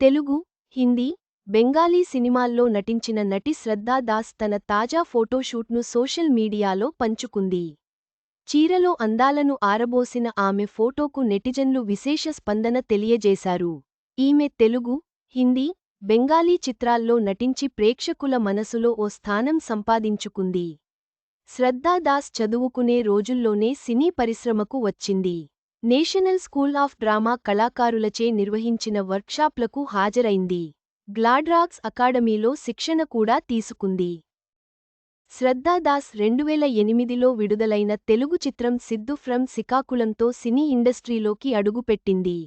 తెలుగు హిందీ బెంగాలీ సినిమాల్లో నటించిన నటి శ్రద్ధా దాస్ తన తాజా ఫోటోషూట్ను సోషల్ మీడియాలో పంచుకుంది. చీరలో అందాలను ఆరబోసిన ఆమె ఫోటోకు నెటిజన్లు విశేష స్పందన తెలియజేశారు. ఈమె తెలుగు హిందీ బెంగాలీ చిత్రాల్లో నటించి ప్రేక్షకుల మనసులో ఓ స్థానం సంపాదించుకుంది. శ్రద్ధా దాస్ చదువుకునే రోజుల్లోనే సినీ పరిశ్రమకు వచ్చింది. నేషనల్ స్కూల్ ఆఫ్ డ్రామా కళాకారులచే నిర్వహించిన వర్క్షాప్లకు హాజరైంది. గ్లాడ్రాక్స్ అకాడమీలో శిక్షణ కూడా తీసుకుంది. శ్రద్ధా దాస్ రెండువేల ఎనిమిదిలో విడుదలైన తెలుగు చిత్రం సిద్దు ఫ్రమ్ సికాకుళంతో సినీ ఇండస్ట్రీలోకి అడుగుపెట్టింది.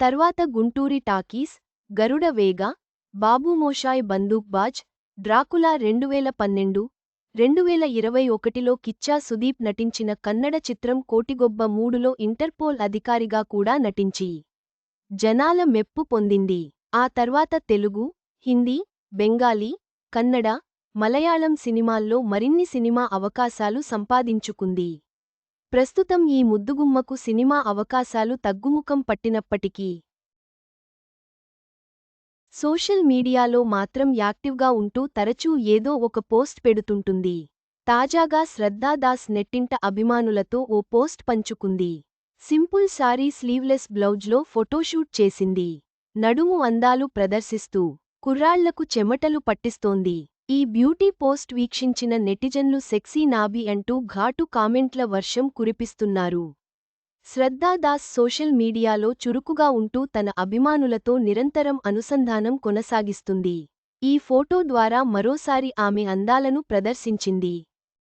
తర్వాత గుంటూరి టాకీస్ గరుడ వేగ బాబుమోషాయ్ బందూక్బాజ్ డ్రాకులా రెండువేల పన్నెండు రెండువేల ఇరవై ఒకటిలో కిచ్చా సుదీప్ నటించిన కన్నడ చిత్రం కోటిగొబ్బ మూడులో ఇంటర్పోల్ అధికారిగా కూడా నటించి జనాల మెప్పు పొందింది. ఆ తర్వాత తెలుగు హిందీ బెంగాలీ కన్నడ మలయాళం సినిమాల్లో మరిన్ని సినిమా అవకాశాలు సంపాదించుకుంది. ప్రస్తుతం ఈ ముద్దుగుమ్మకు సినిమా అవకాశాలు తగ్గుముఖం పట్టినప్పటికీ సోషల్ మీడియాలో మాత్రం యాక్టివ్గా ఉంటూ తరచూ ఏదో ఒక పోస్ట్ పెడుతుంటుంది. తాజాగా శ్రద్ధా దాస్ నెట్టింట అభిమానులతో ఓ పోస్ట్ పంచుకుంది. సింపుల్ సారీ స్లీవ్లెస్ బ్లౌజ్లో ఫోటోషూట్ చేసింది. నడుము అందాలు ప్రదర్శిస్తూ కుర్రాళ్ళకు చెమటలు పట్టిస్తోంది. ఈ బ్యూటీ పోస్ట్ వీక్షించిన నెటిజన్లు సెక్సీ నాబి అంటూ ఘాటు కామెంట్ల వర్షం కురిపిస్తున్నారు. శ్రద్ధా దాస్ సోషల్ మీడియాలో చురుకుగా ఉంటూ తన అభిమానులతో నిరంతరం అనుసంధానం కొనసాగిస్తుంది. ఈ ఫోటో ద్వారా మరోసారి ఆమె అందాలను ప్రదర్శించింది.